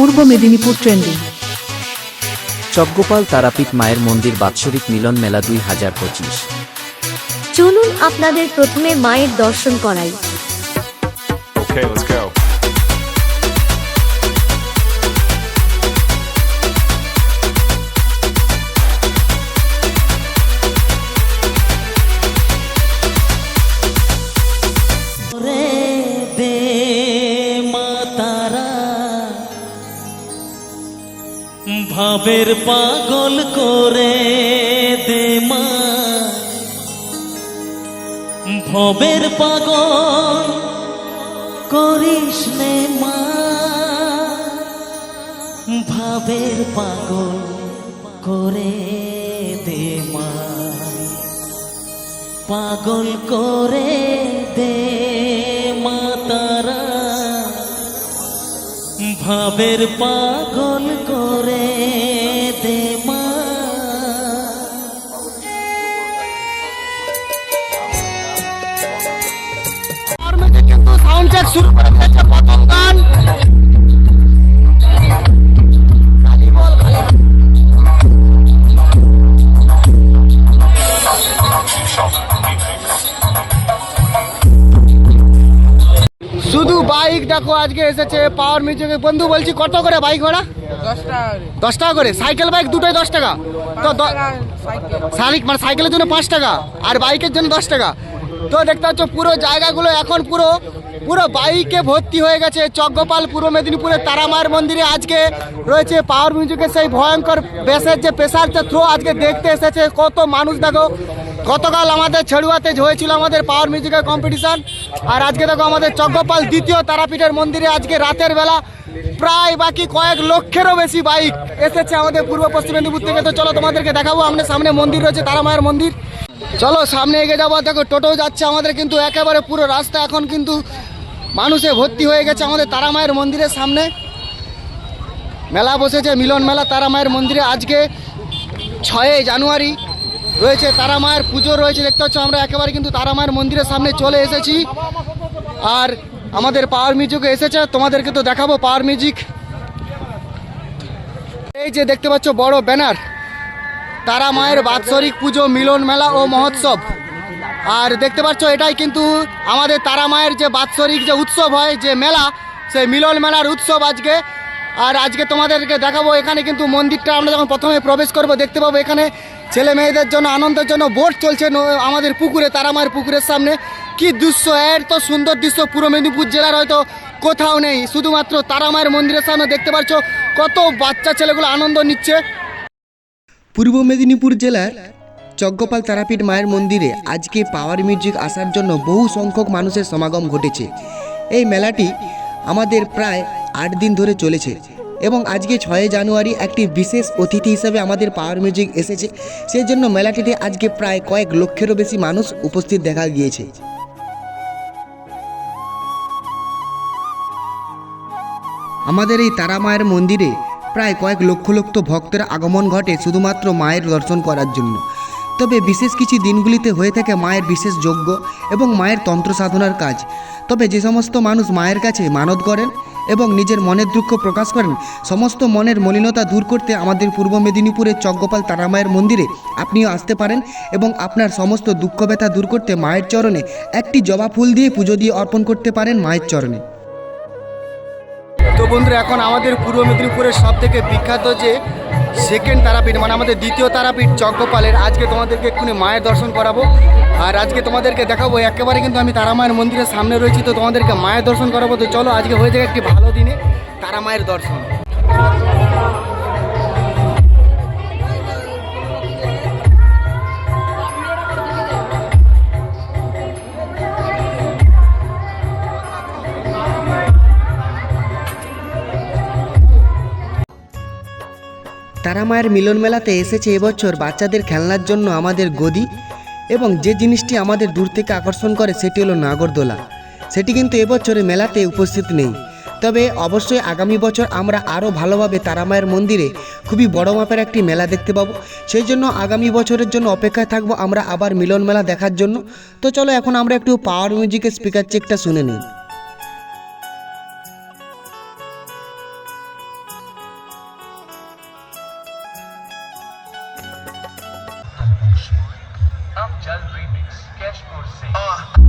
পূর্ব Medinipur trending Chakgopal Tarapith মায়ের মন্দির বাৎসরিক মিলন মেলা দুই হাজার পঁচিশ। চলুন আপনাদের প্রথমে মায়ের দর্শন করাই। Okay, let's go. ভাবের পাগল করে দে মা। ভবের পাগল করিস নে মা। ভাবের পাগল করে দে মা। পাগল করে দে ভাবের পাগল করে দে মা। সাউন্ড চেক শুরু করে দিয়েছে প্রথম গান বাইক দেখো আজকে এসেছে পাওয়ার মিউজিকে বন্ধু বলছি কত করে বাইক ভাড়া? দশ টাকা করে। সাইকেল বাইক দুটোই দশ টাকা। তো সাইকেল মানে সাইকেলের জন্য পাঁচ টাকা আর বাইকের জন্য দশ টাকা। তো দেখতে পাচ্ছ পুরো জায়গাগুলো এখন পুরো পুরো বাইকে ভর্তি হয়ে গেছে। চকগোপাল পূর্ব মেদিনীপুরের তারামায়ের মন্দিরে আজকে রয়েছে পাওয়ার মিউজিকের সেই ভয়ঙ্কর বেসের যে পেশার যে থ্রো আজকে দেখতে এসেছে। কত মানুষ দেখো গতকাল আমাদের ছেড়ুয়াতে হয়েছিল আমাদের পাওয়ার মিউজিকের কম্পিটিশান আর আজকে দেখো আমাদের চকগোপাল দ্বিতীয় তারাপীঠের মন্দিরে আজকে রাতের বেলা প্রায় বাকি কয়েক লক্ষেরও বেশি বাইক এসেছে আমাদের পূর্ব পশ্চিম মেদিনীপুর থেকে। তো চলো তোমাদেরকে দেখাবো আমাদের সামনে মন্দির রয়েছে তারা মায়ের মন্দির। চলো সামনে এগিয়ে যাব দেখো টোটো যাচ্ছে আমাদের, কিন্তু একেবারে পুরো রাস্তা এখন কিন্তু মানুষে ভর্তি হয়ে গেছে আমাদের তারা মায়ের মন্দিরের সামনে। মেলা বসেছে, মিলন মেলা তারা মায়ের মন্দিরে আজকে ছয়ই জানুয়ারি। রয়েছে, তারা মায়ের পুজো রয়েছে, দেখতে পাচ্ছ আমরা একেবারে কিন্তু তারা মায়ের মন্দিরের সামনে চলে এসেছি। আর আমাদের পাওয়ার মিউজিক এসেছে, তোমাদেরকে তো দেখাবো পাওয়ার মিউজিক এই যে দেখতে পাচ্ছ বড় ব্যানার, তারা মায়ের বাৎসরিক পুজো, মিলন মেলা ও মহোৎসব। আর দেখতে পাচ্ছ এটাই কিন্তু আমাদের তারা মায়ের যে বাৎসরিক যে উৎসব হয়, যে মেলা, সেই মিলন মেলার উৎসব আজকে। আর আজকে তোমাদেরকে দেখাবো, এখানে কিন্তু মন্দিরটা আমরা যখন প্রথমে প্রবেশ করব, দেখতে পাবো এখানে ছেলে মেয়েদের জন্য, আনন্দের জন্য বোট চলছে আমাদের পুকুরে তারা মায়ের পুকুরের সামনে। কি দৃশ্য, এর তো সুন্দর দৃশ্য পূর্ব মেদিনীপুর জেলার হয়তো কোথাও নেই। শুধুমাত্র তারা মায়ের মন্দিরের সামনে দেখতে পাচ্ছ, কত বাচ্চা ছেলেগুলো আনন্দ নিচ্ছে। পূর্ব মেদিনীপুর জেলার যজ্ঞপাল তারাপীঠ মায়ের মন্দিরে আজকে পাওয়ার মিউজিক আসার জন্য বহু সংখ্যক মানুষের সমাগম ঘটেছে। এই মেলাটি আমাদের প্রায় আট দিন ধরে চলেছে এবং আজকে ছয় জানুয়ারি একটি বিশেষ অতিথি হিসেবে আমাদের পাওয়ার মিউজিক এসেছে। সেই জন্য মেলাটিতে আজকে প্রায় কয়েক লক্ষেরও বেশি মানুষ উপস্থিত দেখা গিয়েছে। আমাদের এই তারা মায়ের মন্দিরে প্রায় কয়েক লক্ষ লক্ষ ভক্তের আগমন ঘটে শুধুমাত্র মায়ের দর্শন করার জন্য। তবে বিশেষ কিছু দিনগুলিতে হয়ে থাকে মায়ের বিশেষ যজ্ঞ এবং মায়ের তন্ত্র সাধনার কাজ। তবে যে সমস্ত মানুষ মায়ের কাছে মানত করেন এবং নিজের মনের দুঃখ প্রকাশ করেন। সমস্ত মনের মলিনতা দূর করতে আমাদের পূর্ব মেদিনীপুরের চকগোপাল তারামায়ের মন্দিরে আপনিও আসতে পারেন এবং আপনার সমস্ত দুঃখ ব্যথা দূর করতে মায়ের চরণে একটি জবা ফুল দিয়ে পুজো দিয়ে অর্পণ করতে পারেন মায়ের চরণে। বন্ধুরা, এখন আমাদের পূর্ব মেদিনীপুরের সব থেকে বিখ্যাত যে সেকেন্ড তারাপীঠ মানে আমাদের দ্বিতীয় তারাপীঠ চক্রপালের, আজকে তোমাদেরকে এক্ষুনি মায়ের দর্শন করাবো। আর আজকে তোমাদেরকে দেখাবো, একেবারে কিন্তু আমি তারা মায়ের মন্দিরের সামনে রয়েছি, তো তোমাদেরকে মায়ের দর্শন করাবো। তো চলো, আজকে হয়ে যাবে একটি ভালো দিনে তারা মায়ের দর্শন। তারা মায়ের মিলন মেলাতে এসেছে এবছর বাচ্চাদের খেলনার জন্য আমাদের গদি এবং যে জিনিসটি আমাদের দূর থেকে আকর্ষণ করে সেটি হলো নাগরদোলা। সেটি কিন্তু এবছরে মেলাতে উপস্থিত নেই। তবে অবশ্যই আগামী বছর আমরা আরও ভালোভাবে তারামায়ের মন্দিরে খুবই বড় মাপের একটি মেলা দেখতে পাবো। সেই জন্য আগামী বছরের জন্য অপেক্ষায় থাকব আমরা আবার মিলন মেলা দেখার জন্য। তো চলো এখন আমরা একটু পাওয়ার মিউজিকের স্পিকার চেকটা শুনে নিই। por. Oh.